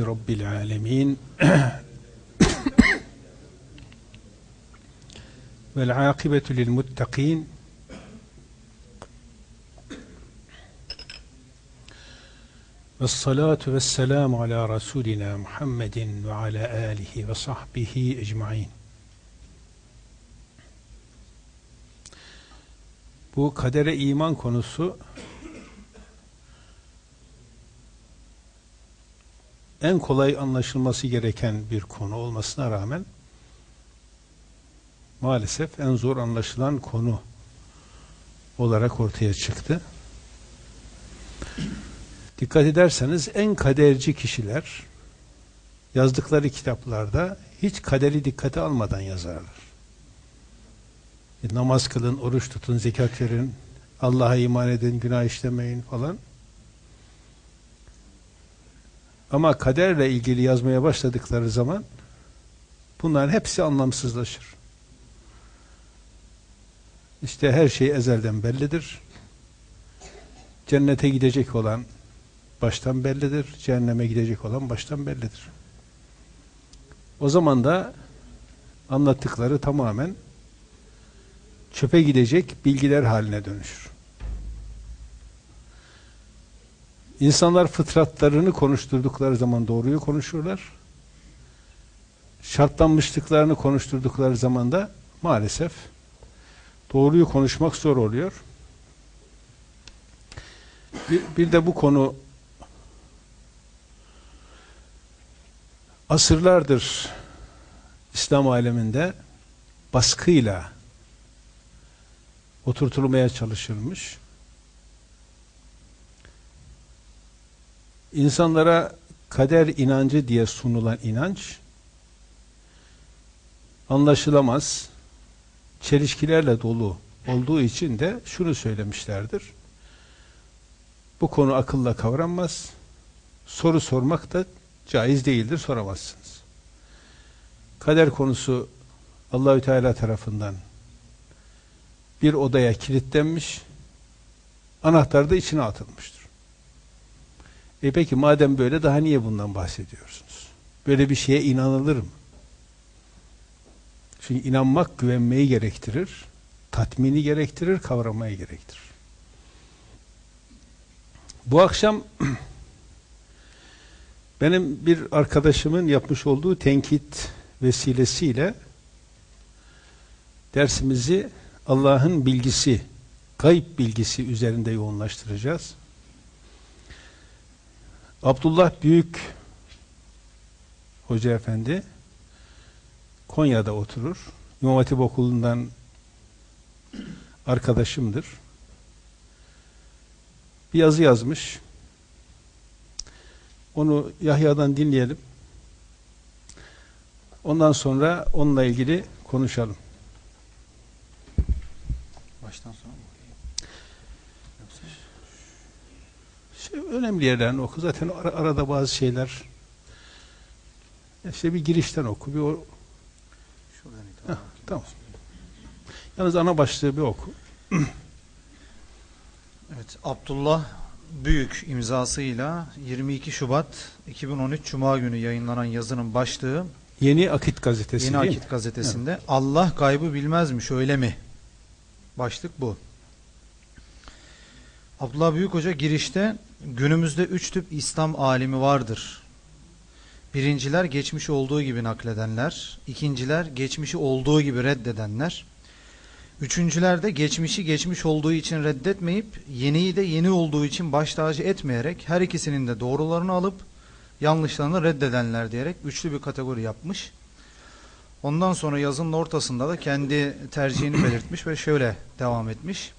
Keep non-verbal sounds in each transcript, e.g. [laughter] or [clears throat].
Elhamdülillahi Rabbil alemin. Vel akibetu lil muttakin. Ve salatu ve selamu ala Resulina Muhammedin ve ala alihi ve sahbihi ecmain. Bu kadere iman konusu en kolay anlaşılması gereken bir konu olmasına rağmen maalesef en zor anlaşılan konu olarak ortaya çıktı. Dikkat ederseniz en kaderci kişiler yazdıkları kitaplarda hiç kaderi dikkate almadan yazarlar. E, namaz kılın, oruç tutun, zekat verin, Allah'a iman edin, günah işlemeyin falan. Ama kaderle ilgili yazmaya başladıkları zaman bunların hepsi anlamsızlaşır. İşte her şey ezelden bellidir. Cennete gidecek olan baştan bellidir. Cehenneme gidecek olan baştan bellidir. O zaman da anlattıkları tamamen çöpe gidecek bilgiler haline dönüşür. İnsanlar fıtratlarını konuşturdukları zaman doğruyu konuşurlar. Şartlanmışlıklarını konuşturdukları zaman da maalesef doğruyu konuşmak zor oluyor. Bir, bir de bu konu asırlardır İslam aleminde baskıyla oturtulmaya çalışılmış. İnsanlara kader inancı diye sunulan inanç anlaşılamaz, çelişkilerle dolu olduğu için de şunu söylemişlerdir. Bu konu akılla kavranmaz. Soru sormak da caiz değildir, soramazsınız. Kader konusu Allahü Teala tarafından bir odaya kilitlenmiş, anahtar da içine atılmıştır. E peki madem böyle daha niye bundan bahsediyorsunuz? Böyle bir şeye inanılır mı? Çünkü inanmak güvenmeyi gerektirir, tatmini gerektirir, kavramayı gerektirir. Bu akşam [clears throat] benim bir arkadaşımın yapmış olduğu tenkit vesilesiyle dersimizi Allah'ın bilgisi, kayıp bilgisi üzerinde yoğunlaştıracağız. Abdullah Büyük Hoca Efendi Konya'da oturur. İmam Hatip Okulu'ndan arkadaşımdır. Bir yazı yazmış. Onu Yahya'dan dinleyelim. Ondan sonra onunla ilgili konuşalım. Baştan sonra mı? Şey, önemli yerlerini oku. Zaten ara- arada bazı şeyler işte bir girişten oku. Bir o, Şuradan Heh, tamam. Yalnız ana başlığı bir oku. [clears throat] Evet, Abdullah Büyük imzasıyla 22 Şubat 2013 Cuma günü yayınlanan yazının başlığı Yeni Akit gazetesi Yeni değil mi? Akit gazetesinde Allah gaybı bilmezmiş öyle mi? Başlık bu. Abdullah Büyük Hoca girişte günümüzde üç tip İslam alimi vardır. Birinciler geçmiş olduğu gibi nakledenler, ikinciler geçmişi olduğu gibi reddedenler, üçüncüler de geçmişi geçmiş olduğu için reddetmeyip yeniyi de yeni olduğu için baş tacı etmeyerek her ikisinin de doğrularını alıp yanlışlarını reddedenler diyerek üçlü bir kategori yapmış. Ondan sonra yazının ortasında da kendi tercihini belirtmiş ve şöyle devam etmiş.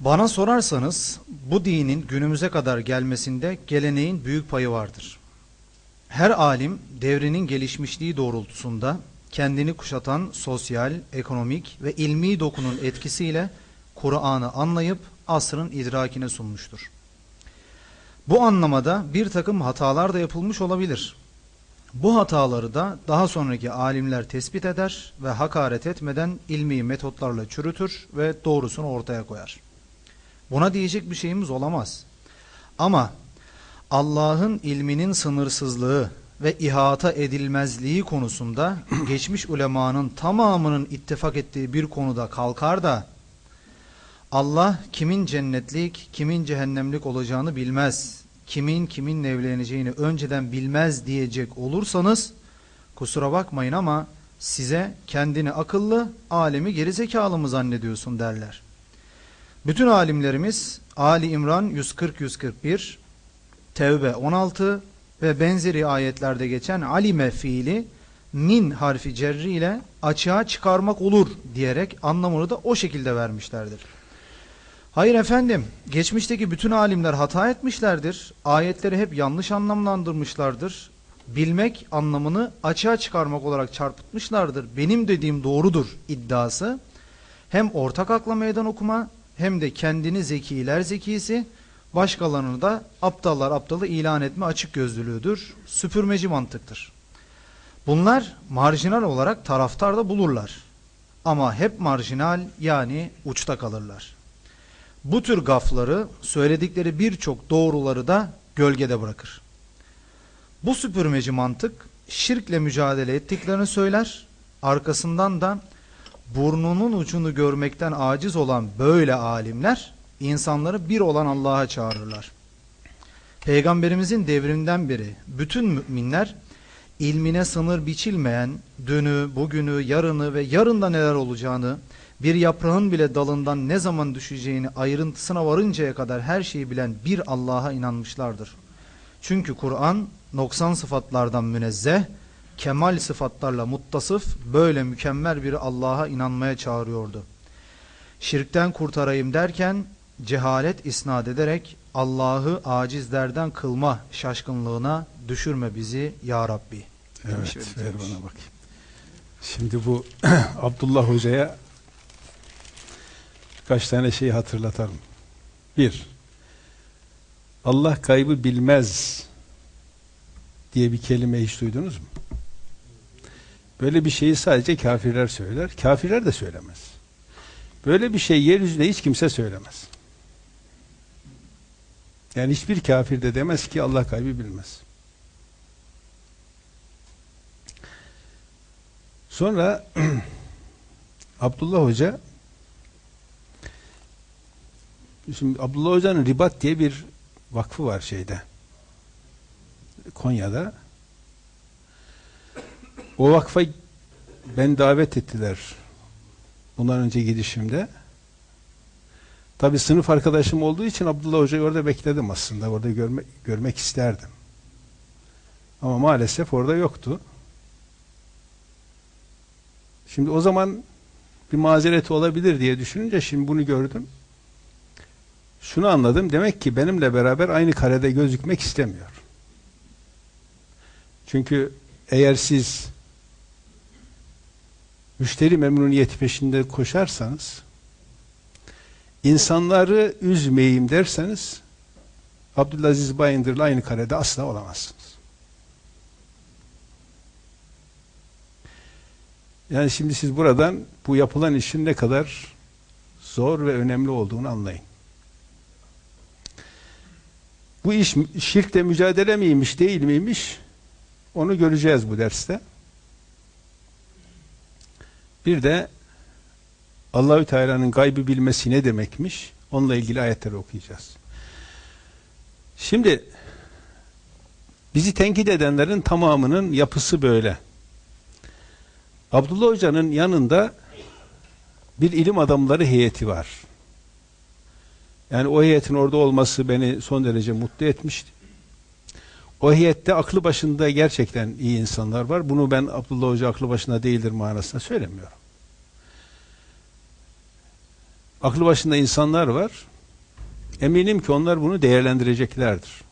Bana sorarsanız bu dinin günümüze kadar gelmesinde geleneğin büyük payı vardır. Her alim devrinin gelişmişliği doğrultusunda kendini kuşatan sosyal, ekonomik ve ilmi dokunun etkisiyle Kur'an'ı anlayıp asrın idrakine sunmuştur. Bu anlamada bir takım hatalar da yapılmış olabilir. Bu hataları da daha sonraki alimler tespit eder ve hakaret etmeden ilmi metotlarla çürütür ve doğrusunu ortaya koyar. Buna diyecek bir şeyimiz olamaz. Ama Allah'ın ilminin sınırsızlığı ve ihata edilmezliği konusunda [clears throat] geçmiş ulemanın tamamının ittifak ettiği bir konuda kalkar da Allah kimin cennetlik, kimin cehennemlik olacağını bilmez. Kimin kiminle evleneceğini önceden bilmez diyecek olursanız kusura bakmayın ama size kendini akıllı, alemi gerizekalı mı zannediyorsun derler. Bütün alimlerimiz Ali İmran 140-141, Tevbe 16 ve benzeri ayetlerde geçen alime fiili min harfi cerri ile açığa çıkarmak olur diyerek anlamını da o şekilde vermişlerdir. Hayır efendim, geçmişteki bütün alimler hata etmişlerdir. Ayetleri hep yanlış anlamlandırmışlardır. Bilmek anlamını açığa çıkarmak olarak çarpıtmışlardır. Benim dediğim doğrudur iddiası. Hem ortak akla meydan okuma hem de kendini zekiler zekisi, başkalarını da aptallar aptalı ilan etme açık gözlülüğüdür. Süpürmeci mantıktır. Bunlar marjinal olarak taraftarda bulurlar. Ama hep marjinal yani uçta kalırlar. Bu tür gafları söyledikleri birçok doğruları da gölgede bırakır. Bu süpürmeci mantık şirkle mücadele ettiklerini söyler. Arkasından da burnunun ucunu görmekten aciz olan böyle alimler insanları bir olan Allah'a çağırırlar. Peygamberimizin devrinden beri bütün müminler ilmine sınır biçilmeyen dünü, bugünü, yarını ve yarında neler olacağını, bir yaprağın bile dalından ne zaman düşeceğini ayrıntısına varıncaya kadar her şeyi bilen bir Allah'a inanmışlardır. Çünkü Kur'an noksan sıfatlardan münezzeh, kemal sıfatlarla muttasıf, böyle mükemmel bir Allah'a inanmaya çağırıyordu. Şirkten kurtarayım derken cehalet isnat ederek Allah'ı acizlerden kılma şaşkınlığına düşürme bizi ya Rabbi. demiş Evet, ve ver bana bakayım. Şimdi bu [clears throat] Abdullah Hoca'ya birkaç tane şeyi hatırlatalım. Bir, Allah kaybı bilmez diye bir kelime hiç duydunuz mu? Böyle bir şeyi sadece kafirler söyler. Kafirler de söylemez. Böyle bir şey yeryüzünde hiç kimse söylemez. Yani hiçbir kafir de demez ki Allah kaybı bilmez. Sonra [clears throat] Abdullah Hoca şimdi Abdullah Hoca'nın Ribat diye bir vakfı var şeyde Konya'da o vakfa ben davet ettiler bundan önce gidişimde tabi sınıf arkadaşım olduğu için Abdullah Hoca'yı orada bekledim aslında orada görme, görmek isterdim ama maalesef orada yoktu Şimdi o zaman bir mazereti olabilir diye düşününce şimdi bunu gördüm. Şunu anladım. Demek ki benimle beraber aynı karede gözükmek istemiyor. Çünkü eğer siz müşteri memnuniyeti peşinde koşarsanız insanları üzmeyeyim derseniz Abdülaziz Bayındır'la aynı karede asla olamazsınız. Yani şimdi siz buradan bu yapılan işin ne kadar zor ve önemli olduğunu anlayın. Bu iş şirkle mücadele miymiş, değil miymiş? Onu göreceğiz bu derste. Bir de Allahü Teala'nın gaybı bilmesi ne demekmiş? Onunla ilgili ayetleri okuyacağız. Şimdi bizi tenkit edenlerin tamamının yapısı böyle. Abdullah Hoca'nın yanında bir ilim adamları heyeti var. Yani o heyetin orada olması beni son derece mutlu etmişti. O heyette aklı başında gerçekten iyi insanlar var. Bunu ben Abdullah Hoca aklı başında değildir manasında söylemiyorum. Aklı başında insanlar var. Eminim ki onlar bunu değerlendireceklerdir.